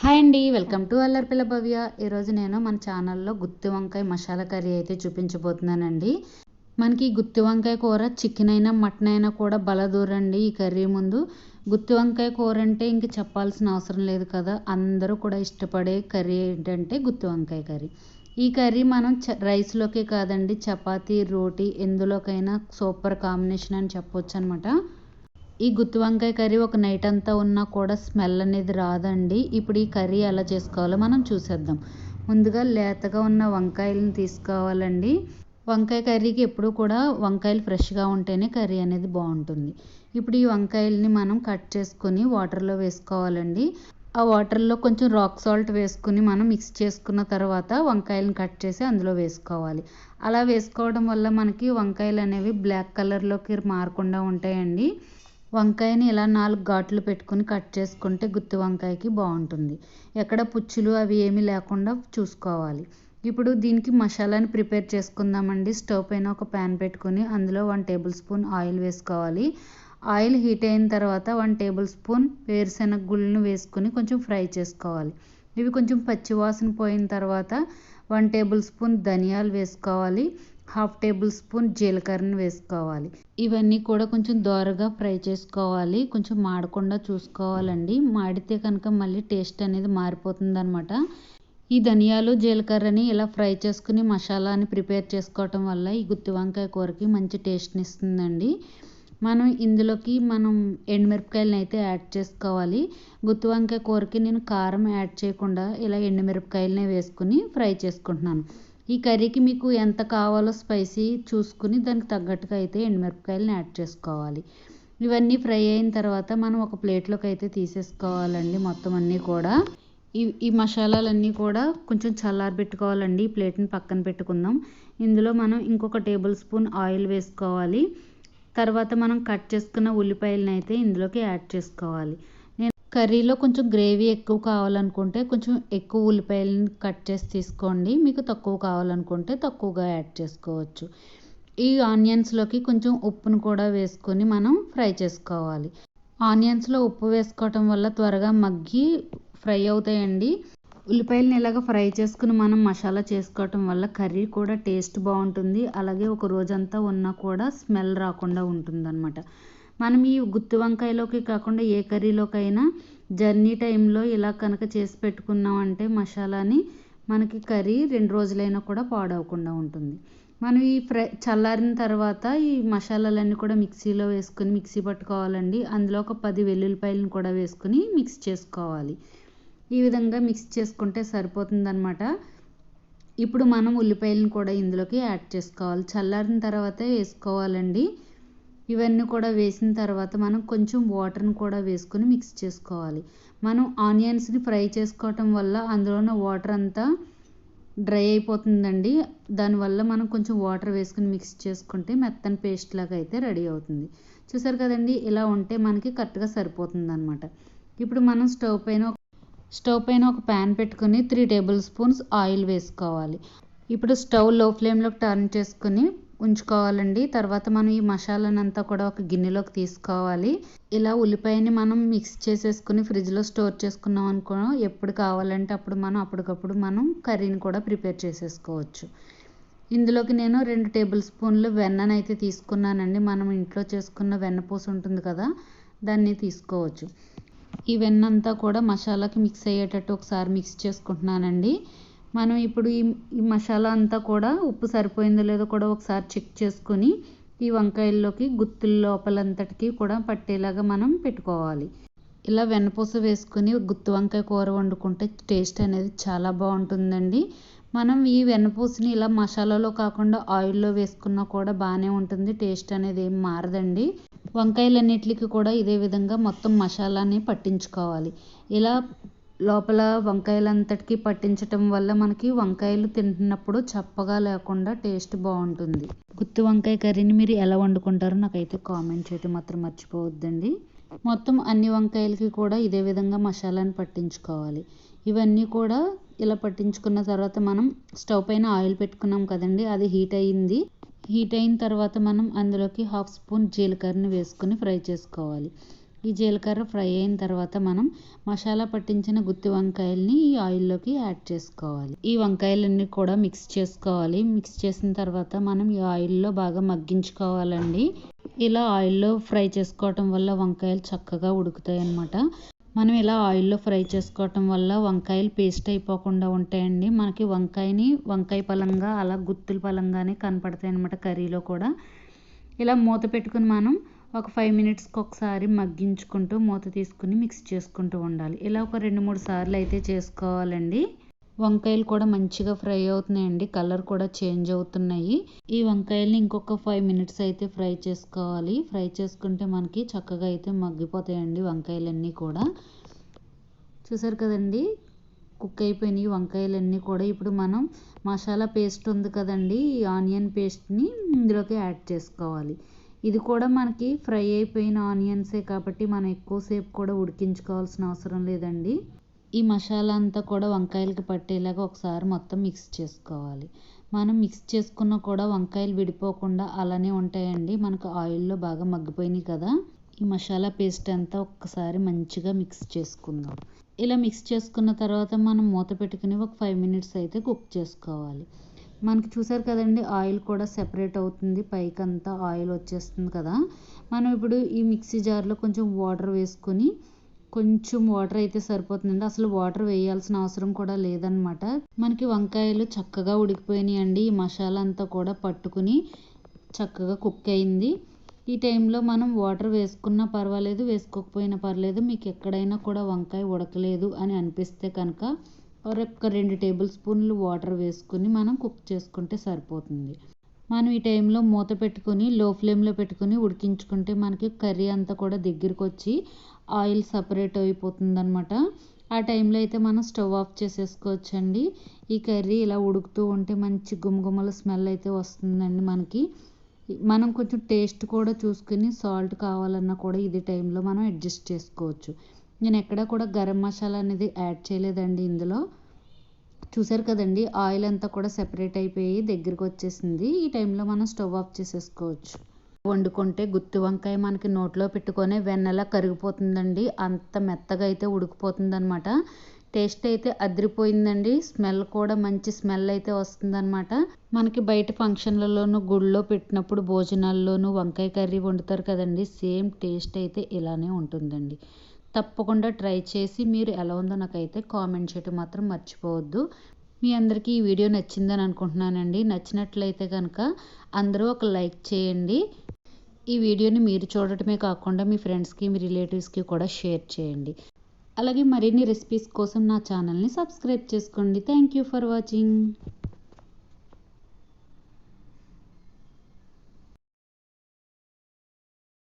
Hi అండి welcome to అల్లర్పిల్ల భవ్య. ఈరోజు నేను మన ఛానల్లో గుత్తి వంకాయ మసాలా కర్రీ అయితే చూపించబోతున్నానండి. మనకి గుత్తి వంకాయ కూర చికెన్ అయినా మటన్ అయినా కూడా బలదూరండి ఈ కర్రీ ముందు. గుత్తి వంకాయ కూర అంటే ఇంక చెప్పాల్సిన అవసరం లేదు కదా. అందరూ కూడా ఇష్టపడే కర్రీ ఏంటంటే గుత్తి వంకాయ కర్రీ. ఈ కర్రీ మనం చ రైస్లోకే కాదండి చపాతీ రోటీ ఎందులోకైనా సూపర్ కాంబినేషన్ అని చెప్పొచ్చు అనమాట ఈ గుత్తి వంకాయ కర్రీ ఒక నైట్ అంతా ఉన్నా కూడా స్మెల్ అనేది రాదండి. ఇప్పుడు ఈ కర్రీ ఎలా చేసుకోవాలో మనం చూసేద్దాం. ముందుగా లేతగా ఉన్న వంకాయలను తీసుకోవాలండి. వంకాయ కర్రీకి ఎప్పుడూ కూడా వంకాయలు ఫ్రెష్గా ఉంటేనే కర్రీ అనేది బాగుంటుంది. ఇప్పుడు ఈ వంకాయలని మనం కట్ చేసుకొని వాటర్లో వేసుకోవాలండి. ఆ వాటర్లో కొంచెం రాక్ సాల్ట్ వేసుకుని మనం మిక్స్ చేసుకున్న తర్వాత వంకాయలను కట్ చేసి అందులో వేసుకోవాలి. అలా వేసుకోవడం వల్ల మనకి వంకాయలు అనేవి బ్లాక్ కలర్లోకి మారకుండా ఉంటాయండి. వంకాయని ఇలా నాలుగు ఘాట్లు పెట్టుకుని కట్ చేసుకుంటే గుత్తి వంకాయకి బాగుంటుంది. ఎక్కడ పుచ్చులు అవి ఏమీ లేకుండా చూసుకోవాలి. ఇప్పుడు దీనికి మసాలాని ప్రిపేర్ చేసుకుందామండి. స్టవ్ పైన ఒక ప్యాన్ పెట్టుకుని అందులో వన్ టేబుల్ స్పూన్ ఆయిల్ వేసుకోవాలి. ఆయిల్ హీట్ అయిన తర్వాత వన్ టేబుల్ స్పూన్ వేరుశెనగ గుళ్ళను వేసుకుని కొంచెం ఫ్రై చేసుకోవాలి. ఇవి కొంచెం పచ్చివాసన పోయిన తర్వాత వన్ టేబుల్ స్పూన్ ధనియాలు వేసుకోవాలి. హాఫ్ టేబుల్ స్పూన్ జీలకర్రని వేసుకోవాలి. ఇవన్నీ కూడా కొంచెం దోరగా ఫ్రై చేసుకోవాలి. కొంచెం మాడకుండా చూసుకోవాలండి. మాడితే కనుక మళ్ళీ టేస్ట్ అనేది మారిపోతుంది అనమాట ఈ ధనియాలు జీలకర్రని ఇలా ఫ్రై చేసుకుని మసాలాని ప్రిపేర్ చేసుకోవటం వల్ల ఈ గుత్తి వంకాయ కూరకి మంచి టేస్ట్ని ఇస్తుందండి. మనం ఇందులోకి మనం ఎండుమిరపకాయలను అయితే యాడ్ చేసుకోవాలి. గుత్తి వంకాయ కూరకి నేను కారం యాడ్ చేయకుండా ఇలా ఎండుమిరపకాయలనే వేసుకుని ఫ్రై చేసుకుంటున్నాను. ఈ కర్రీకి మీకు ఎంత కావాలో స్పైసీ చూసుకుని దానికి తగ్గట్టుగా అయితే ఎండుమిరపకాయలను యాడ్ చేసుకోవాలి. ఇవన్నీ ఫ్రై అయిన తర్వాత మనం ఒక ప్లేట్లోకి అయితే తీసేసుకోవాలండి. మొత్తం అన్నీ కూడా ఈ ఈ మసాలాలన్నీ కూడా కొంచెం చల్లారబెట్టుకోవాలండి ఈ ప్లేట్ని పక్కన పెట్టుకుందాం. ఇందులో మనం ఇంకొక టేబుల్ స్పూన్ ఆయిల్ వేసుకోవాలి. తర్వాత మనం కట్ చేసుకున్న ఉల్లిపాయలను అయితే ఇందులోకి యాడ్ చేసుకోవాలి. కర్రీలో కొంచెం గ్రేవీ ఎక్కువ కావాలనుకుంటే కొంచెం ఎక్కువ ఉల్లిపాయలను కట్ చేసి తీసుకోండి. మీకు తక్కువ కావాలనుకుంటే తక్కువగా యాడ్ చేసుకోవచ్చు. ఈ ఆనియన్స్లోకి కొంచెం ఉప్పును కూడా వేసుకొని మనం ఫ్రై చేసుకోవాలి. ఆనియన్స్లో ఉప్పు వేసుకోవటం వల్ల త్వరగా మగ్గి ఫ్రై అవుతాయండి. ఉల్లిపాయలను ఇలాగ ఫ్రై చేసుకుని మనం మసాలా చేసుకోవటం వల్ల కర్రీ కూడా టేస్ట్ బాగుంటుంది. అలాగే ఒక రోజంతా ఉన్నా కూడా స్మెల్ రాకుండా ఉంటుందన్నమాట. మనం ఈ గుత్తి వంకాయలోకి కాకుండా ఏ కర్రీలోకైనా జర్నీ టైంలో ఇలా కనుక చేసి పెట్టుకున్నామంటే మసాలాని మనకి కర్రీ రెండు రోజులైనా కూడా పాడవకుండా ఉంటుంది. మనం ఈ ఫ్రై చల్లారిన తర్వాత ఈ మసాలాలన్నీ కూడా మిక్సీలో వేసుకొని మిక్సీ పట్టుకోవాలండి. అందులో ఒక పది వెల్లుల్లిపాయలను కూడా వేసుకొని మిక్స్ చేసుకోవాలి. ఈ విధంగా మిక్స్ చేసుకుంటే సరిపోతుందనమాట ఇప్పుడు మనం ఉల్లిపాయలను కూడా ఇందులోకి యాడ్ చేసుకోవాలి. చల్లారిన తర్వాతే వేసుకోవాలండి. ఇవన్నీ కూడా వేసిన తర్వాత మనం కొంచెం వాటర్ని కూడా వేసుకొని మిక్స్ చేసుకోవాలి. మనం ఆనియన్స్ని ఫ్రై చేసుకోవటం వల్ల అందులో ఉన్న వాటర్ అంతా డ్రై అయిపోతుందండి. దానివల్ల మనం కొంచెం వాటర్ వేసుకుని మిక్స్ చేసుకుంటే మెత్తని పేస్ట్ లాగా అయితే రెడీ అవుతుంది. చూసారు కదండి ఇలా ఉంటే మనకి కరెక్ట్గా సరిపోతుంది అనమాట ఇప్పుడు మనం స్టవ్ పైన స్టవ్ పైన ఒక ప్యాన్ పెట్టుకుని త్రీ టేబుల్ స్పూన్స్ ఆయిల్ వేసుకోవాలి. ఇప్పుడు స్టవ్లో ఫ్లేమ్లోకి టర్న్ చేసుకుని ఉంచుకోవాలండి. తర్వాత మనం ఈ మసాలాను అంతా కూడా ఒక గిన్నెలోకి తీసుకోవాలి. ఇలా ఉల్లిపాయని మనం మిక్స్ చేసేసుకుని ఫ్రిడ్జ్లో స్టోర్ చేసుకున్నాం అనుకో ఎప్పుడు కావాలంటే అప్పుడు మనం అప్పటికప్పుడు మనం కర్రీని కూడా ప్రిపేర్ చేసేసుకోవచ్చు. ఇందులోకి నేను రెండు టేబుల్ స్పూన్లు వెన్నను అయితే తీసుకున్నానండి. మనం ఇంట్లో చేసుకున్న వెన్నపూస ఉంటుంది కదా దాన్ని తీసుకోవచ్చు. ఈ వెన్నంతా కూడా మసాలాకి మిక్స్ అయ్యేటట్టు ఒకసారి మిక్స్ చేసుకుంటున్నానండి. మనం ఇప్పుడు ఈ ఈ మసాలా అంతా కూడా ఉప్పు సరిపోయిందో లేదో కూడా ఒకసారి చెక్ చేసుకొని ఈ వంకాయల్లోకి గుత్తుల లోపలంతటికి కూడా పట్టేలాగా మనం పెట్టుకోవాలి. ఇలా వెన్నపూస వేసుకుని గుత్తి వంకాయ కూర వండుకుంటే టేస్ట్ అనేది చాలా బాగుంటుందండి. మనం ఈ వెన్నపూసని ఇలా మసాలాలో కాకుండా ఆయిల్లో వేసుకున్నా కూడా బాగానే ఉంటుంది టేస్ట్ అనేది ఏం మారదండి. వంకాయలన్నిటికి కూడా ఇదే విధంగా మొత్తం మసాలాని పట్టించుకోవాలి. ఇలా లోపల వంకాయలంతటికి పట్టించటం వల్ల మనకి వంకాయలు తింటున్నప్పుడు చప్పగా లేకుండా టేస్ట్ బాగుంటుంది. గుత్తి వంకాయ కర్రీని మీరు ఎలా వండుకుంటారో నాకైతే కామెంట్ చేయటం మాత్రం మర్చిపోవద్దండి. మొత్తం అన్ని వంకాయలకి కూడా ఇదే విధంగా మసాలాని పట్టించుకోవాలి. ఇవన్నీ కూడా ఇలా పట్టించుకున్న తర్వాత మనం స్టవ్ పైన ఆయిల్ పెట్టుకున్నాం కదండి అది హీట్ అయ్యింది హీట్ అయిన తర్వాత మనం అందులోకి హాఫ్ స్పూన్ జీలకర్రని వేసుకొని ఫ్రై చేసుకోవాలి. ఈ జీలకర్ర ఫ్రై అయిన తర్వాత మనం మసాలా పట్టించిన గుత్తి వంకాయల్ని ఈ ఆయిల్లోకి యాడ్ చేసుకోవాలి. ఈ వంకాయలన్నీ కూడా మిక్స్ చేసుకోవాలి. మిక్స్ చేసిన తర్వాత మనం ఈ ఆయిల్లో బాగా మగ్గించుకోవాలండి. ఇలా ఆయిల్లో ఫ్రై చేసుకోవటం వల్ల వంకాయలు చక్కగా ఉడుకుతాయి అన్నమాట. మనం ఇలా ఆయిల్లో ఫ్రై చేసుకోవటం వల్ల వంకాయలు పేస్ట్ అయిపోకుండా ఉంటాయండి. మనకి వంకాయని వంకాయ పలంగా అలా గుత్తుల పలంగానే కనపడతాయి అన్నమాట కర్రీలో కూడా. ఇలా మూత పెట్టుకుని మనం ఒక ఫైవ్ మినిట్స్కి ఒకసారి మగ్గించుకుంటూ మూత తీసుకుని మిక్స్ చేసుకుంటూ ఉండాలి. ఇలా ఒక రెండు మూడు సార్లు అయితే చేసుకోవాలండి. వంకాయలు కూడా మంచిగా ఫ్రై అవుతున్నాయండి. కలర్ కూడా చేంజ్ అవుతున్నాయి. ఈ వంకాయల్ని ఇంకొక ఫైవ్ మినిట్స్ అయితే ఫ్రై చేసుకోవాలి. ఫ్రై చేసుకుంటే మనకి చక్కగా అయితే మగ్గిపోతాయండి వంకాయలన్నీ కూడా. చూసారు కదండి? కుక్ అయిపోయినాయి వంకాయలన్నీ కూడా. ఇప్పుడు మనం మసాలా పేస్ట్ ఉంది కదండి ఈ ఆనియన్ పేస్ట్ని ఇందులోకి యాడ్ చేసుకోవాలి. ఇది కూడా మనకి ఫ్రై అయిపోయిన ఆనియన్సే కాబట్టి మనం ఎక్కువసేపు కూడా ఉడికించుకోవాల్సిన అవసరం లేదండి. ఈ మసాలా అంతా కూడా వంకాయలకి పట్టేలాగా ఒకసారి మొత్తం మిక్స్ చేసుకోవాలి. మనం మిక్స్ చేసుకున్న కూడా వంకాయలు విడిపోకుండా అలానే ఉంటాయండి. మనకు ఆయిల్లో బాగా మగ్గిపోయినాయి కదా. ఈ మసాలా పేస్ట్ అంతా ఒక్కసారి మంచిగా మిక్స్ చేసుకుందాం. ఇలా మిక్స్ చేసుకున్న తర్వాత మనం మూత పెట్టుకుని ఒక ఫైవ్ మినిట్స్ అయితే కుక్ చేసుకోవాలి. మనకి చూసారు కదండి ఆయిల్ కూడా సెపరేట్ అవుతుంది. పైకి అంతా ఆయిల్ వచ్చేస్తుంది కదా. మనం ఇప్పుడు ఈ మిక్సీ జార్లో కొంచెం వాటర్ వేసుకొని కొంచెం వాటర్ అయితే సరిపోతుందండి. అసలు వాటర్ వేయాల్సిన అవసరం కూడా లేదనమాట మనకి వంకాయలు చక్కగా ఉడికిపోయినాయి అండి ఈ మసాలా అంతా కూడా పట్టుకుని చక్కగా కుక్ అయింది. ఈ టైంలో మనం వాటర్ వేసుకున్నా పర్వాలేదు వేసుకోకపోయినా పర్లేదు మీకు ఎక్కడైనా కూడా వంకాయ ఉడకలేదు అని అనిపిస్తే కనుక ఒక రెండు టేబుల్ స్పూన్లు వాటర్ వేసుకుని మనం కుక్ చేసుకుంటే సరిపోతుంది. మనం ఈ టైంలో మూత పెట్టుకొని లో ఫ్లేమ్లో పెట్టుకొని ఉడికించుకుంటే మనకి కర్రీ అంతా కూడా దగ్గరికి వచ్చి ఆయిల్ సపరేట్ అయిపోతుంది అనమాట ఆ టైంలో అయితే మనం స్టవ్ ఆఫ్ చేసేసుకోవచ్చండి. ఈ కర్రీ ఇలా ఉడుకుతూ ఉంటే మంచి గుమగుమల స్మెల్ అయితే వస్తుందండి మనకి. మనం కొంచెం టేస్ట్ కూడా చూసుకుని సాల్ట్ కావాలన్నా కూడా ఇది టైంలో మనం అడ్జస్ట్ చేసుకోవచ్చు. నేను ఎక్కడ కూడా గరం మసాలా అనేది యాడ్ చేయలేదండి ఇందులో. చూసారు కదండి ఆయిల్ అంతా కూడా సెపరేట్ అయిపోయి దగ్గరికి వచ్చేసింది ఈ టైంలో మనం స్టవ్ ఆఫ్ చేసేసుకోవచ్చు. వండుకుంటే గుత్తి వంకాయ మనకి నోట్లో పెట్టుకొని వెన్నెలా కరిగిపోతుందండి. అంత మెత్తగా అయితే ఉడికిపోతుంది అనమాట టేస్ట్ అయితే అదిరిపోయిందండి. స్మెల్ కూడా మంచి స్మెల్ అయితే వస్తుందన్నమాట మనకి బయట ఫంక్షన్లలోనూ గుళ్ళో పెట్టినప్పుడు భోజనాల్లోనూ వంకాయ కర్రీ వండుతారు కదండి. సేమ్ టేస్ట్ అయితే ఇలానే ఉంటుందండి. తప్పకుండా ట్రై చేసి మీరు ఎలా ఉందో నాకైతే కామెంట్ చేయటం మాత్రం మర్చిపోవద్దు. మీ అందరికీ ఈ వీడియో నచ్చిందని అనుకుంటున్నానండి. నచ్చినట్లయితే కనుక అందరూ ఒక లైక్ చేయండి. ఈ వీడియోని మీరు చూడటమే కాకుండా మీ ఫ్రెండ్స్కి మీ రిలేటివ్స్కి కూడా షేర్ చేయండి. అలాగే మరిన్ని రెసిపీస్ కోసం నా ఛానల్ని సబ్స్క్రైబ్ చేసుకోండి. Thank you for watching.